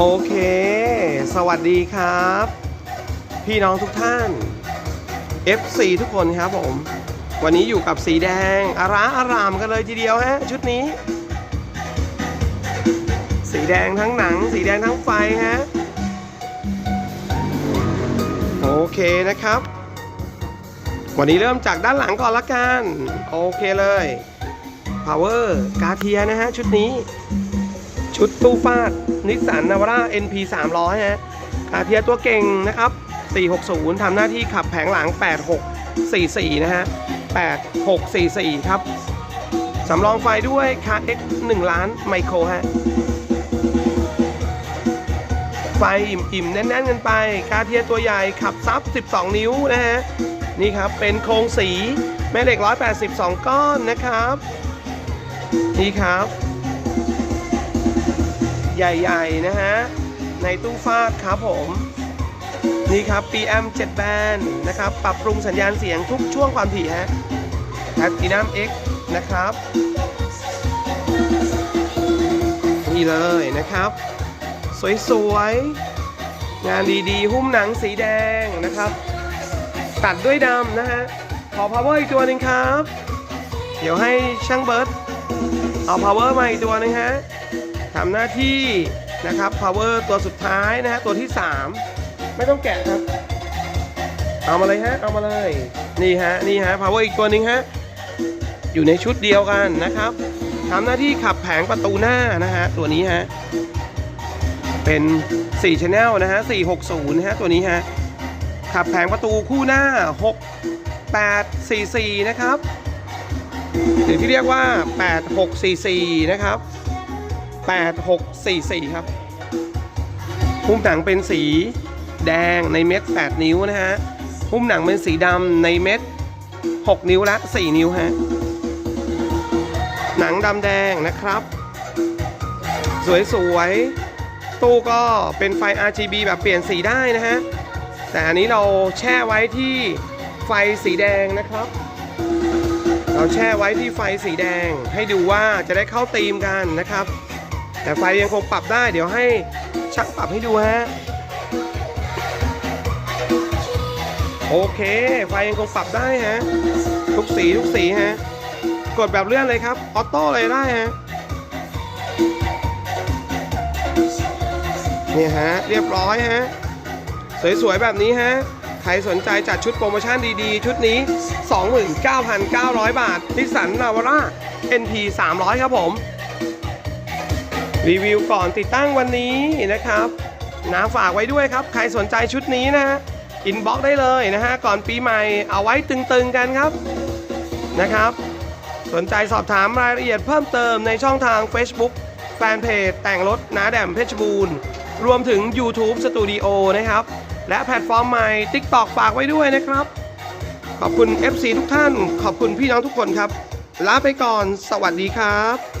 โอเค สวัสดีครับ พี่น้องทุกท่าน FC ทุกคนครับผม วันนี้อยู่กับสีแดงอาราอารามกันเลยทีเดียวฮะ ชุดนี้ สีแดงทั้งหนัง สีแดงทั้งไฟฮะ โอเคนะครับ วันนี้เริ่มจากด้านหลังก่อนละกัน โอเคเลย Power กาเทียนะฮะ ชุดนี้ ชุดตู้ฟาดนิสสันนาวาร่า NP 300ฮะกาเทียตัวเก่งนะครับ 460 ทำหน้าที่ขับแผงหลัง 8644 นะฮะ 8644 ครับ สำรองไฟด้วยคา X 1ล้านไมโครฮะ ไฟอิ่มๆ แน่นๆกันไป คาเทียตัวใหญ่ขับซับ 12 นิ้วนะฮะ นี่ครับ เป็นโครงสี แม่เหล็ก 182 ก้อนนะครับ นี่ครับ ใหญ่ๆนะฮะ ในตู้ฟาดครับผม นี่ครับ PM 7แบนนะครับ ปรับปรุงสัญญาณเสียงทุกช่วงความถี่ฮะ Platinum X นะครับ นี่เลยนะครับ สวยๆ งานดีๆ หุ้มหนังสีแดงนะครับ ตัดด้วยดำนะฮะ ขอ power อีกตัวหนึ่งครับ เดี๋ยวให้ช่างเบิร์ตเอา power มาอีกตัวหนึงฮะ ทำหน้าที่นะครับ power ตัวสุดท้ายนะฮะตัวที่ 3 ไม่ต้องแกะครับ เอามาเลยฮะเอามาเลยนี่ฮะนี่ฮะ power อีกตัวหนึ่งฮะอยู่ในชุดเดียวกันนะครับทำหน้าที่ขับแผงประตูหน้านะฮะตัวนี้ฮะเป็น4 Channel นะฮะ460นะฮะตัวนี้ฮะขับแผงประตูคู่หน้า 6 8 4 4 นะครับหรือที่เรียกว่า 8644 นะครับ 8644 ครับหุ้มหนังเป็นสีแดงในเม็ด 8 นิ้วนะฮะหุ้มหนังเป็นสีดำในเม็ด 6 นิ้วและ 4 นิ้วฮะหนังดำแดงนะครับ สวยๆ ตู้ก็เป็นไฟ RGB แบบเปลี่ยนสีได้นะฮะ แต่อันนี้เราแช่ไว้ที่ไฟสีแดงนะครับ เราแช่ไว้ที่ไฟสีแดงให้ดูว่าจะได้เข้าธีมกันนะครับ แต่ไฟยังคงปรับได้เดี๋ยวให้ช่างปรับให้ดูฮะโอเค ไฟยังคงปรับได้ฮะ ทุกสีทุกสีฮะ กดแบบเลื่อนเลยครับ ออโต้เลยได้ฮะนี่ฮะ เรียบร้อยฮะ สวยๆ แบบนี้ฮะ ใครสนใจจัดชุดโปรโมชั่นดีๆ ชุดนี้ 29,900 บาทนิสสันนาวาร่า NP 300 ครับผม รีวิวก่อนติดตั้งวันนี้นะครับนะฝากไว้ด้วยครับ ใครสนใจชุดนี้นะฮะอินบ็อกได้เลยนะฮะก่อนปีใหม่เอาไว้ตึงๆกันครับนะครับ สนใจสอบถามรายละเอียดเพิ่มเติมในช่องทาง Facebook แฟนเพจแต่งรถนาแดมเพชรบูรณ์ รวมถึง YouTube Studio นะครับ และแพลตฟอร์มใหม่ TikTok ฝากไว้ด้วยนะครับ ขอบคุณ FC ทุกท่าน ขอบคุณพี่น้องทุกคนครับ ลาไปก่อน สวัสดีครับ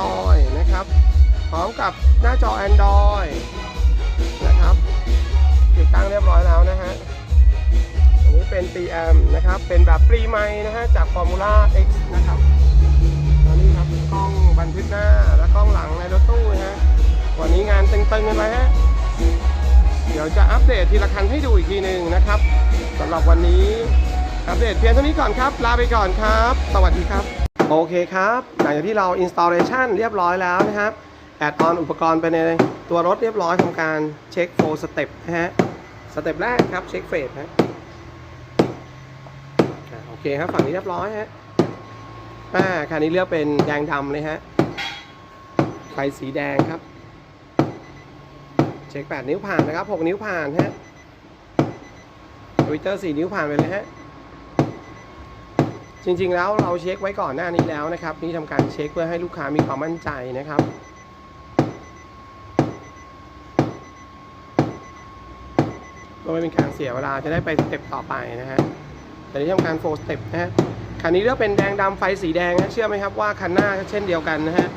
ลอยนะครับพร้อมกับหน้าจอ Android นะครับติดตั้งเรียบร้อยแล้วนะฮะอันนี้เป็น PM นะครับ เป็นแบบฟรีไมค์นะฮะจาก Formula X นะครับแล้วนี่ครับกล้องบันทึกหน้าและกล้องหลังในรถตู้นะฮะวันนี้งานตึงๆกันไปฮะเดี๋ยวจะอัปเดตทีละคันให้ดูอีกทีหนึ่งนะครับสำหรับวันนี้อัปเดตเพียงเท่านี้ก่อนครับ ลาไปก่อนครับ สวัสดีครับ โอเคครับหลังจากที่เรา installation เรียบร้อยแล้วนะครับ แอดออนอุปกรณ์ไปในตัวรถเรียบร้อยทำการเช็ค4 step นะฮะ สเต็ปแรกครับ เช็คเฟสฮะโอเคครับ ฝั่งนี้เรียบร้อยฮะอ่าคันนี้เลือกเป็นแดงดำเลยฮะ ไฟสีแดงครับ เช็ค 8 นิ้วผ่านนะครับ 6 นิ้วผ่านฮะทวิตเตอร์4นิ้วผ่านไปเลยฮะ จริงๆแล้วเราเช็คไว้ก่อนหน้านี้แล้วนะครับ นี่ทำการเช็คเพื่อให้ลูกค้ามีความมั่นใจนะครับเพื่อไม่เป็นการเสียเวลาจะได้ไปสเต็ปต่อไปนะฮะแต่นี้ทำการโฟร์สเต็ปนะฮะคันนี้เลือกเป็นแดงดำไฟสีแดงนะเชื่อไหมครับว่าคันหน้าก็เช่นเดียวกันนะฮะ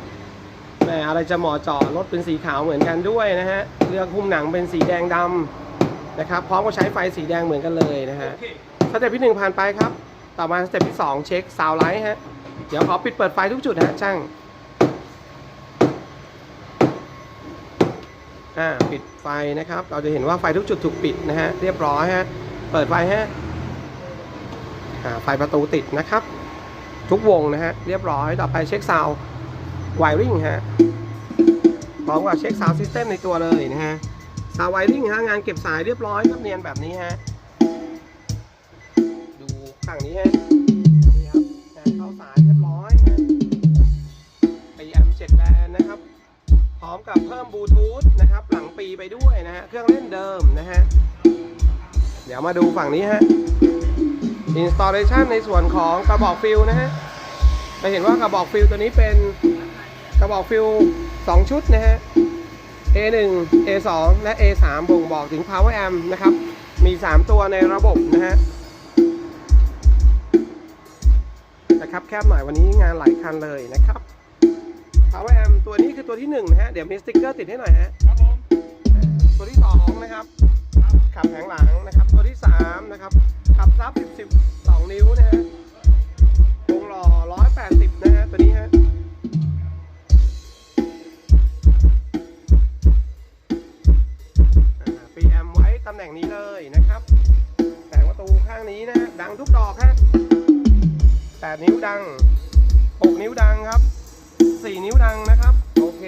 แหมอะไรจะเหมาะเจาะรถเป็นสีขาวเหมือนกันด้วยนะฮะเลือกหุ้มหนังเป็นสีแดงดำนะครับพร้อมกับใช้ไฟสีแดงเหมือนกันเลยนะฮะสเต็ปที่หนึ่งผ่านไปครับ ต่อมาสเต็ปที่สองเช็คซาวไลท์ฮะ เดี๋ยวขอปิดเปิดไฟทุกจุดนะฮะช่างอ่าปิดไฟนะครับ เราจะเห็นว่าไฟทุกจุดถูกปิดนะฮะ เรียบร้อยฮะ เปิดไฟฮะอ่าไฟประตูติดนะครับ ทุกวงนะฮะ เรียบร้อยต่อไปเช็คซาวไวริงฮะพร้อมกับเช็คซาวซิสเต็มในตัวเลยนะฮะซาวไวริงฮะงานเก็บสายเรียบร้อยครับเนียนแบบนี้ฮะ ฝั่งนี้ฮะนี่ครับงานเข้าสายเรียบร้อยฮะปีแอม7แบนนะครับ พร้อมกับเพิ่มบลูทูธนะครับ หลังปีไปด้วยนะฮะ เครื่องเล่นเดิมนะฮะ เดี๋ยวมาดูฝั่งนี้ฮะ installation ในส่วนของกระบอกฟิลนะฮะจะเห็นว่ากระบอกฟิลตัวนี้เป็นกระบอกฟิล2 ชุดนะฮะ A1 A2 และ A3 บ่งบอกถึง power amp นะครับ มี 3 ตัวในระบบนะฮะ นะครับแคบหน่อยวันนี้งานหลายคันเลยนะครับ power amp ตัวนี้คือตัวที่1นะฮะเดี๋ยวมีสติ๊กเกอร์ติดให้หน่อยฮะครับผมตัวที่2นะครับขับแผงหลังนะครับ ตัวที่3นะครับขับซับ10 12 นิ้วนะฮะวงหล่อ180นะฮะตัวนี้ฮะอ่าปีแอมไว้ตำแหน่งนี้เลยนะครับแผงประตูข้างนี้นะฮะดังทุกดอกฮะ 8 นิ้วดัง 6 นิ้วดังครับ 4 นิ้วดังนะครับ โอเค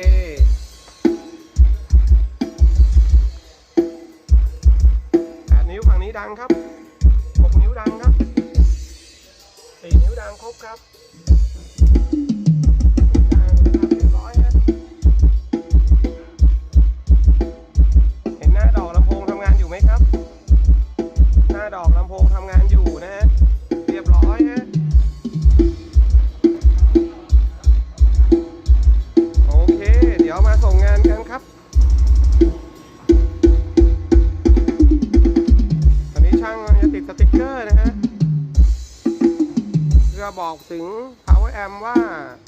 แปดนิ้วฝั่งนี้ดังครับหกนิ้วดังครับสี่นิ้วดังครบครับ บอกถึง power amp ว่า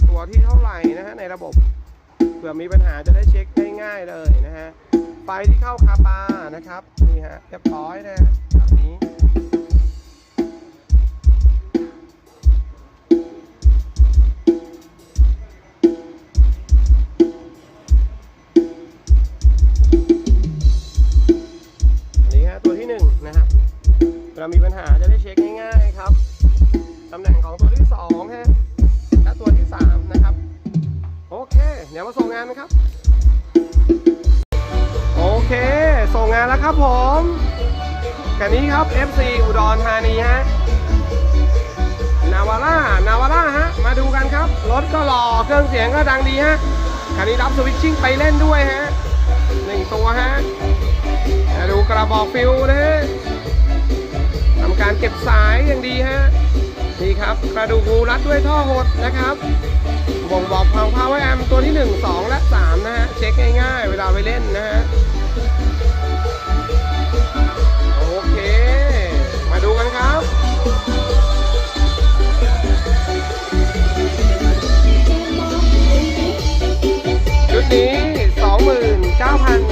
ตัวที่เท่าไหร่นะฮะในระบบเผื่อมีปัญหาจะได้เช็คได้ง่ายเลยนะฮะไฟที่เข้าคาปานะครับนี่ฮะเรียบร้อยนะแบบนี้นนี้ฮะตัวที่หนึ่งนะครับเวลามีปัญหาจะได้เช็คง่าย ครับผมกันนี้ครับ FC อุดรธานีฮะนาวาร่านาวาร่าฮะ มาดูกันครับ รถก็หล่อ เครื่องเสียงก็ดังดีฮะคันนี้รับสวิตชิ่งไปเล่นด้วยฮะหนึ่งตัวฮะมาดูกระบอกฟิวนะฮะทำการเก็บสายอย่างดีฮะนี่ครับ กระดูกงูรัดด้วยท่อหดนะครับบ่งบอกความ power amp ตัวที่ 1 2 และ 3 นะฮะ เช็คง่ายๆ เวลาไปเล่นนะฮะ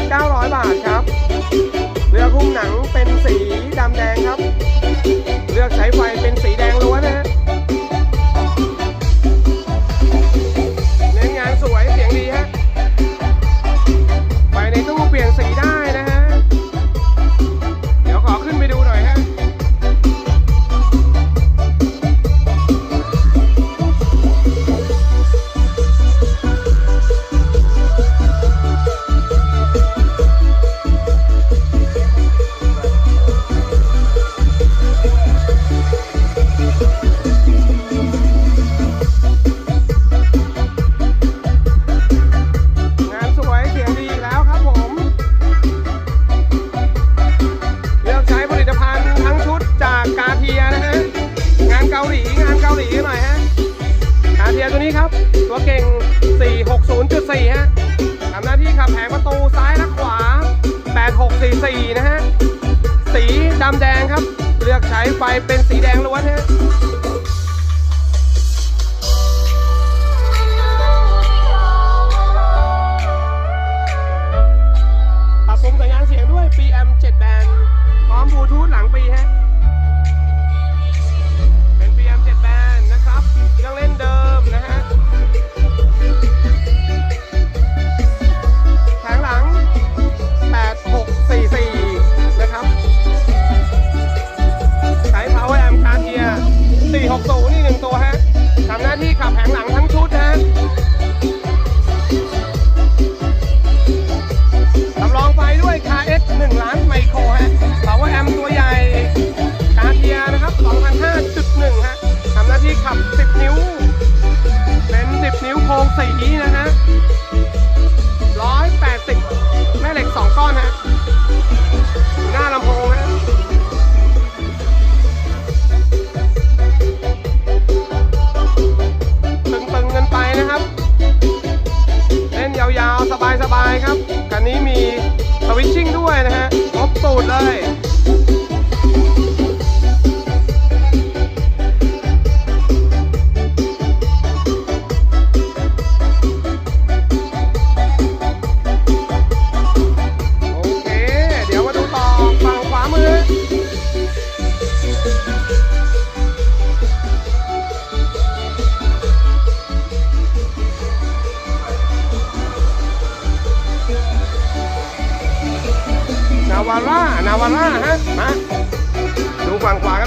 29,900 บาทครับ แผงประตูซ้ายและขวา 8644 นะฮะ สีดำแดงครับ เลือกใช้ไฟเป็นสีแดงล้วนฮะปรับปรุงสัญญาณเสียงด้วย PM 7 band พร้อมบลูทูธหลังปีฮะ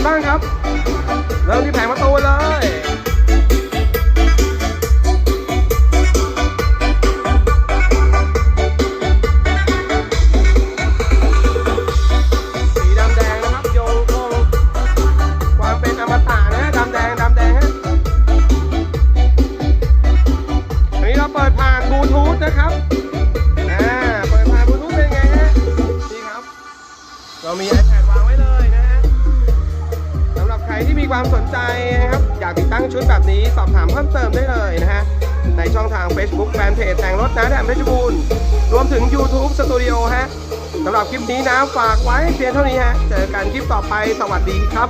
บ้างครับ เริ่มที่แผงประตูเลยสีดำแดงนะครับโยงความเป็นอมตะนะฮะดำแดงดำแดงฮะอันนี้เราเปิดผ่านบลูทูธนะครับอ่าเปิดผ่านบลูทูธเป็นไงฮะดีครับ เรามี iPad วางไว้เลย รับใครที่มีความสนใจนะครับอยากติดตั้งชุดแบบนี้สอบถามเพิ่มเติมได้เลยนะฮะในช่องทาง Facebook แฟนเพจแต่งรถนะแดมเพชรบูรณ์รวมถึง YouTube Studio ฮะสำหรับคลิปนี้นะฝากไว้เพียงเท่านี้ฮะเจอกันคลิปต่อไปสวัสดีครับ